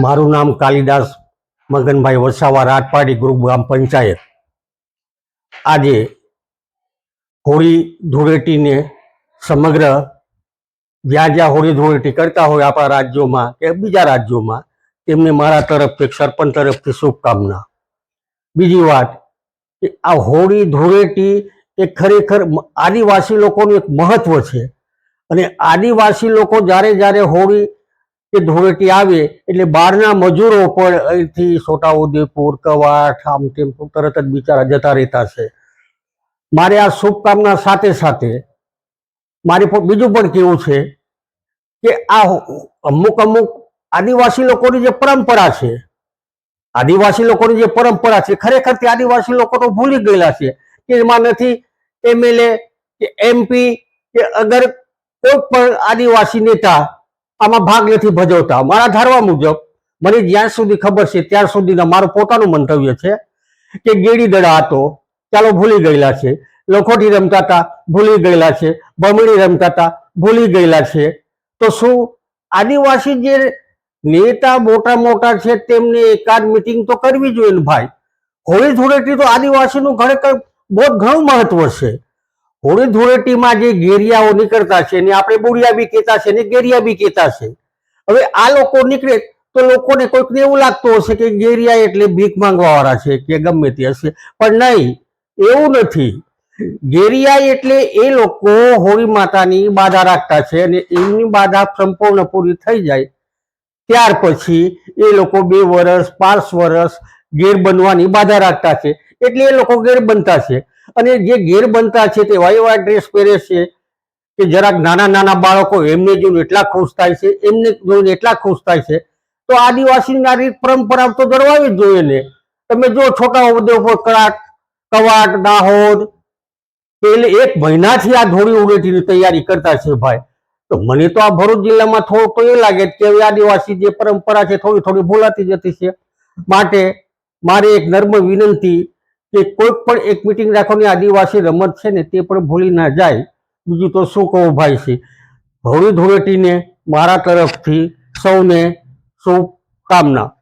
મારું નામ કાલિદાસ મગનભાઈ વસાવા રાજપાડી ગ્રુપ ગ્રામ પંચાયત. આજે હોળી ધૂળેટીને સમગ્ર જ્યાં જ્યાં હોળી ધૂળેટી કરતા હોય આપણા રાજ્યોમાં કે બીજા રાજ્યોમાં, તેમને મારા તરફથી, સરપંચ તરફથી શુભકામના. બીજી વાત કે આ હોળી ધૂળેટી એ ખરેખર આદિવાસી લોકોનું એક મહત્વ છે. અને આદિવાસી લોકો જ્યારે જ્યારે હોળી કે ધૂળેટી આવે એટલે બહારના મજૂરો પણ અહીંથી છોટાઉદેપુર કવાઠ આમ તેમ તરત જ બિચારા જતા રહેતા છે. મારે આ શુભકામના સાથે સાથે મારે બીજું પણ કેવું છે કે આ અમુક અમુક આદિવાસી લોકોની જે પરંપરા છે, આદિવાસી લોકોની જે પરંપરા છે, ખરેખર તે આદિવાસી લોકો તો ભૂલી ગયેલા છે કે એમાં નથી એમએલએ કે એમપી કે અગર કોઈ પણ આદિવાસી નેતા આમાં ભાગ નથી ભજવતા. મારા ધારવા મુજબ, મને જ્યાં સુધી ખબર છે ત્યાર સુધીના મારું પોતાનું મંતવ્ય છે કે ગેડી દડા હતો. ચાલો ભૂલી ગયેલા છે. લખોટી રમતા હતા, ભૂલી ગયેલા છે. બમણી રમતા હતા, ભૂલી ગયેલા છે. તો શું આદિવાસી જે નેતા મોટા મોટા છે તેમને એકાદ મિટિંગ તો કરવી જોઈએ ને ભાઈ? હોળી ધૂળેટી તો આદિવાસીનું ખરેખર બહુ ઘણું મહત્વ છે. હોળી ધૂળેટીમાં જે ગેરિયાઓ નીકળતા છે ને આપણે બુડિયા બી કહેતા છે ને ગેરિયા બી કહેતા છે. હવે આ લોકો નીકળે તો લોકોને કોઈકને એવું લાગતું હશે કે ગેરિયા એટલે ભીખ માંગવાવાળા છે, કે ગમે તે હશે. પણ નહીં, એવું નથી. ગેરિયા એટલે એ લોકો હોળી માતાની બાધા રાખતા છે અને એમની બાધા સંપૂર્ણ પૂરી થઈ જાય. ત્યાર પછી એ લોકો બે વર્ષ પાંચ વર્ષ ગેર બનવાની બાધા રાખતા છે. એટલે એ લોકો ગેર બનતા છે. અને જે ગેર બનતા છે તે વાય વાય ડ્રેસ પહેરે છે કે જરાક નાના નાના બાળકો એમને જોઈને એટલા ખુશ થાય છે, એમને જોઈને એટલા ખુશ થાય છે. તો આદિવાસીના રીત પરંપરા તો જળવાવી જ જોઈએ ને. તમે જો છોટા ઉદ્યોગો કરાટ કવાટ, દાહોદ પેલે એક મહિનાથી આ ધોળી ઉડેટીની તૈયારી કરતા છે ભાઈ. તો મને તો આ ભરૂચ જિલ્લામાં થોડું તો એ લાગે કે આદિવાસી જે પરંપરા છે થોડી થોડી ભૂલાતી જતી છે. માટે મારે એક નર્મ વિનંતી કે કોઈ પણ એક મિટિંગ રાખવાની આદિવાસી રમત છે ને તે પણ ભૂલી ના જાય. બીજું તો શું કહું ભાઈ છે? હોળી ધૂળેટીને મારા તરફથી સૌને શુભકામના.